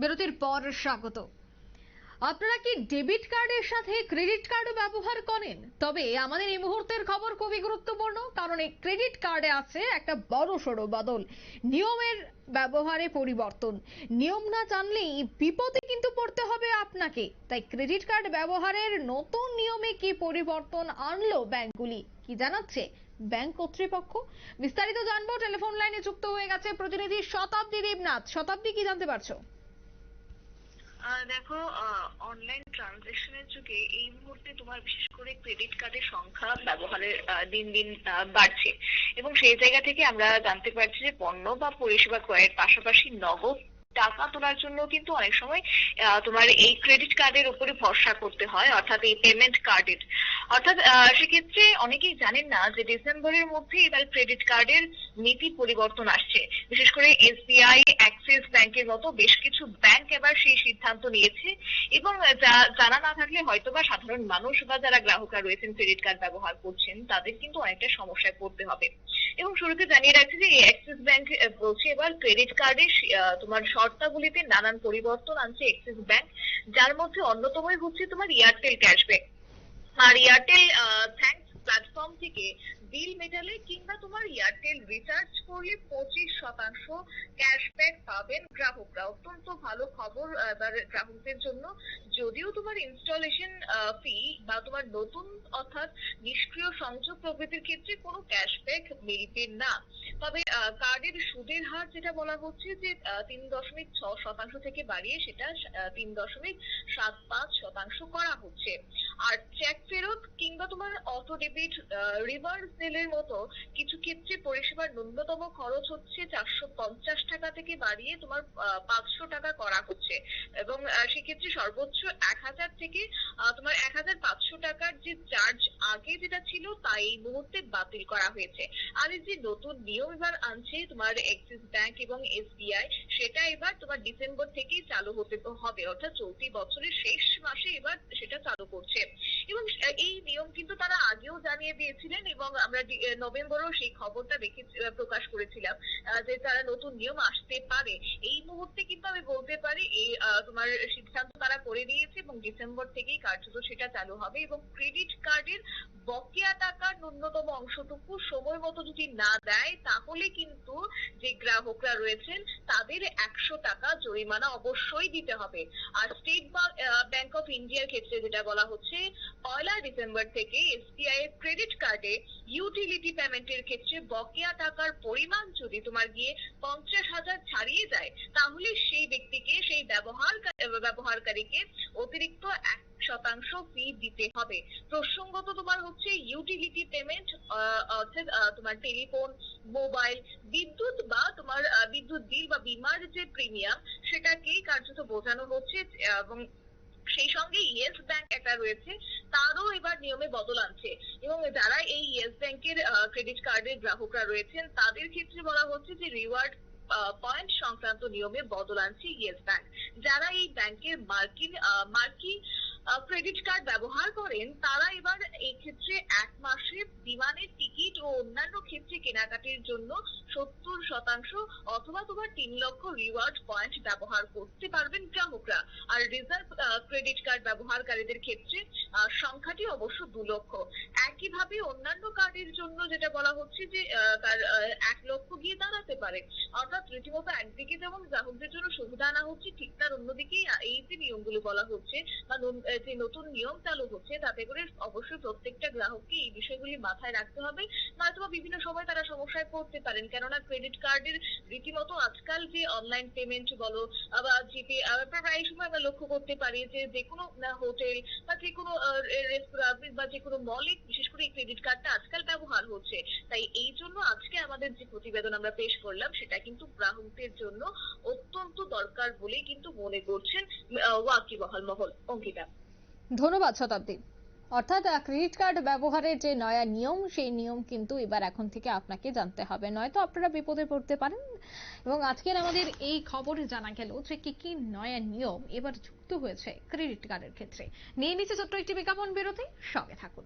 বিরতির পর স্বাগত। আপনারা কি ডেবিট কার্ডের সাথে ক্রেডিট কার্ডও ব্যবহার করেন? তবে আমাদের এই মুহূর্তের খবর খুবই গুরুত্বপূর্ণ, কারণ এই ক্রেডিট কার্ডে আছে একটা বড় সড়ো বদল, নিয়মের ব্যবহারে পরিবর্তন। নিয়ম না জানলেই বিপদে কিন্তু পড়তে হবে আপনাকে। তাই ক্রেডিট কার্ড ব্যবহারের নতুন নিয়মে কি পরিবর্তন আনলো ব্যাংকগুলি, কি জানাচ্ছে ব্যাংক কর্তৃপক্ষ? বিস্তারিত জানব, টেলিফোন লাইনে যুক্ত হয়ে গেছে প্রতিনিধি শতাব্দী দেবনাথ। শতাব্দী, কি জানতে পারছ? দেখো অনলাইন ট্রানজেকশনের যুগে এই মুহূর্তে তোমার বিশেষ করে ক্রেডিট কার্ডের সংখ্যা ব্যবহারের দিন দিন বাড়ছে। এবং সেই জায়গা থেকে আমরা জানতে পারছি যে পণ্য বা পরিষেবা ক্রয়ের পাশাপাশি নগদ টাকা তোলার জন্য কিন্তু অনেক সময় তোমার এই ক্রেডিট কার্ডের উপরে ভরসা করতে হয়, অর্থাৎ এই পেমেন্ট কার্ডের অর্থাৎ সেক্ষেত্রে অনেকেই জানেন না যে ডিসেম্বরের মধ্যে এবার ক্রেডিট কার্ডের নীতি পরিবর্তন আসছে। বিশেষ করে এসবিআই অ্যাক্সিস ব্যাংকের মতো বেশ কিছু ব্যাংক এবার সেই সিদ্ধান্ত নিয়েছে এবং জানা না থাকলে হয়তোবা সাধারণ মানুষ বা যারা গ্রাহকরা রয়েছেন ক্রেডিট কার্ড ব্যবহার করছেন, তাদের কিন্তু অনেকটা সমস্যায় পড়তে হবে। এবং শুরুতে জানিয়ে রাখছি যে অ্যাক্সিস ব্যাংক বলছে এবার ক্রেডিট কার্ডের তোমার শর্তাবলীতে নানান পরিবর্তন আনছে অ্যাক্সিস ব্যাংক যার মধ্যে অন্যতমই হচ্ছে তোমার এয়ারটেল ক্যাশব্যাক আর এয়ারটেল থ্যাঙ্কস প্ল্যাটফর্ম থেকে বিল মেটালে কিংবা তোমার এয়ারটেল রিচার্জ করলে পঁচিশ শতাংশ ক্যাশব্যাক পাবেন গ্রাহকরা। অত্যন্ত ভালো খবর এবার গ্রাহকদের জন্য। যদিও তোমার ইনস্টলেশন ফি বা তোমার নতুন অর্থাৎ নিষ্ক্রিয় সংযোগ প্রভৃতির ক্ষেত্রে কোনো ক্যাশব্যাক মিলবে না। তবে কার্ডের সুদের হার যেটা বলা হচ্ছে যে তিন দশমিক ছ শতাংশ থেকে বাড়িয়ে সেটা তিন দশমিক সাত পাঁচ শতাংশ করা হচ্ছে। আর চেক ফেরত কিংবা তোমার অটো ডেবিট রিভার্স সেলের মতো কিছু ক্ষেত্রে পরিষেবার ন্যূনতম খরচ হচ্ছে চারশো পঞ্চাশ টাকা থেকে বাড়িয়ে তোমার পাঁচশো টাকা করা হচ্ছে। এবং সেক্ষেত্রে সর্বোচ্চ এক হাজার থেকে তোমার এক হাজার পাঁচশো টাকার যে চার্জ আগে যেটা ছিল তা এই মুহূর্তে বাতিল করা হয়েছে। আর এই যে নতুন নিয়ম এবার আনছে তোমার এক্সিস ব্যাংক এবং এসবিআই সেটা এবার তোমার ডিসেম্বর থেকেই চালু হতে হবে। অর্থাৎ চলতি বছরের শেষ মাসে এবার সেটা চালু করছে। এবং এই নিয়ম কিন্তু তারা আগেও জানিয়ে দিয়েছিলেন এবং আমরা নভেম্বরেও সেই খবরটা দেখে প্রকাশ করেছিলাম যে তারা নতুন নিয়ম আসতে পারে। এই মুহূর্তে কিন্তু আমি বলতে পারি এই তোমার সিদ্ধান্ত তারা করে নিয়েছে এবং ডিসেম্বর থেকেই কার্যত সেটা চালু হবে এবং ক্রেডিট কার্ডের বকেয়া টাকার ন্যূনতম অংশটুকু সময় মতো যদি না দেয়, তাহলে কিন্তু যে গ্রাহকরা রয়েছেন, তাদের একশো টাকা জরিমানা অবশ্যই দিতে হবে। আর স্টেট ব্যাংক অফ ইন্ডিয়ার ক্ষেত্রে যেটা বলা হচ্ছে, পয়লা ডিসেম্বর থেকে এসবিআই এর ক্রেডিট কার্ডে ইউটিলিটি পেমেন্টের ক্ষেত্রে বকেয়া টাকার পরিমাণ যদি তোমার গিয়ে পঞ্চাশ হাজার ছাড়িয়ে যায়, তাহলে সেই ব্যক্তিকে, সেই ব্যবহার ব্যবহারকারীকে অতিরিক্ত এক শতাংশ ফি দিতে হবে। প্রসঙ্গত তোমার হচ্ছে ইউটিলিটি পেমেন্ট অর্থাৎ তোমার টেলিফোন মোবাইল বিদ্যুৎ বা তোমার বিদ্যুৎ বিল বা বিমার যে প্রিমিয়াম সেটাকেই কার্যত বোঝানো হচ্ছে, এবং সেই সঙ্গে ইয়েস ব্যাংক একটা রয়েছে, তারও এবার নিয়মে বদল আনছে। এবং যারা এই ইয়েস ব্যাংকের ক্রেডিট কার্ডের গ্রাহকরা রয়েছেন, তাদের ক্ষেত্রে বলা হচ্ছে যে রিওয়ার্ড পয়েন্ট সংক্রান্ত নিয়মে বদল আনছে ইয়েস ব্যাংক যারা এই ব্যাংকের মার্কিন মার্কিন ক্রেডিট কার্ড ব্যবহার করেন, তারা এবার এই ক্ষেত্রে এক মাসে বিমানের টিকিট ও অন্যান্য ক্ষেত্রে কেনাকাটির জন্য সত্তর শতাংশ অথবা তোমার তিন লক্ষ রিওয়ার্ড পয়েন্ট ব্যবহার করতে পারবেন গ্রাহকরা। আর রিজার্ভ ক্রেডিট কার্ড ব্যবহারকারীদের ক্ষেত্রে সংখ্যাটি অবশ্য দু লক্ষ। একইভাবে অন্যান্য কার্ডের জন্য যেটা বলা হচ্ছে যে তার এক লক্ষ গিয়ে দাঁড়াতে পারে। অর্থাৎ রীতিমতো একদিকে যেমন গ্রাহকদের জন্য সুবিধা আনা হচ্ছে, ঠিক তার অন্যদিকেই এই যে নিয়মগুলো বলা হচ্ছে, বা যে নতুন নিয়ম চালু হচ্ছে, তাতে করে অবশ্যই প্রত্যেকটা গ্রাহককে এই বিষয়গুলি মাথায় রাখতে হবে। নয়তোবা বিভিন্ন সময় তারা সমস্যায় পড়তে পারেন। কেননা ক্রেডিট কার্ডের রীতিমতো আজকাল যে অনলাইন পেমেন্ট বলো, বা জিপে প্রায় সময় আমরা লক্ষ্য করতে পারি যে যে কোনো হোটেল বা যে কোনো রেস্তোরাঁ বা যে কোনো মলে বিশেষ করে এই ক্রেডিট কার্ডটা আজকাল ব্যবহার হচ্ছে। তাই এই জন্য আজকে আমাদের যে প্রতিবেদন আমরা পেশ করলাম, সেটা কিন্তু গ্রাহকদের জন্য অত্যন্ত দরকার বলেই কিন্তু মনে করছেন ওয়াকিবহাল মহল। অঙ্কিতা। ধন্যবাদ শতাব্দী। অর্থাৎ ক্রেডিট কার্ড ব্যবহারের যে নয়া নিয়ম, সেই নিয়ম কিন্তু এবার এখন থেকে আপনাকে জানতে হবে। নয়তো আপনারা বিপদে পড়তে পারেন। এবং আজকের আমাদের এই খবরে জানা গেল যে কি কি নয়া নিয়ম এবার যুক্ত হয়েছে ক্রেডিট কার্ডের ক্ষেত্রে। নিয়ে নিচ্ছে ছোট্ট একটি বিজ্ঞাপন বিরতি। সঙ্গে থাকুন।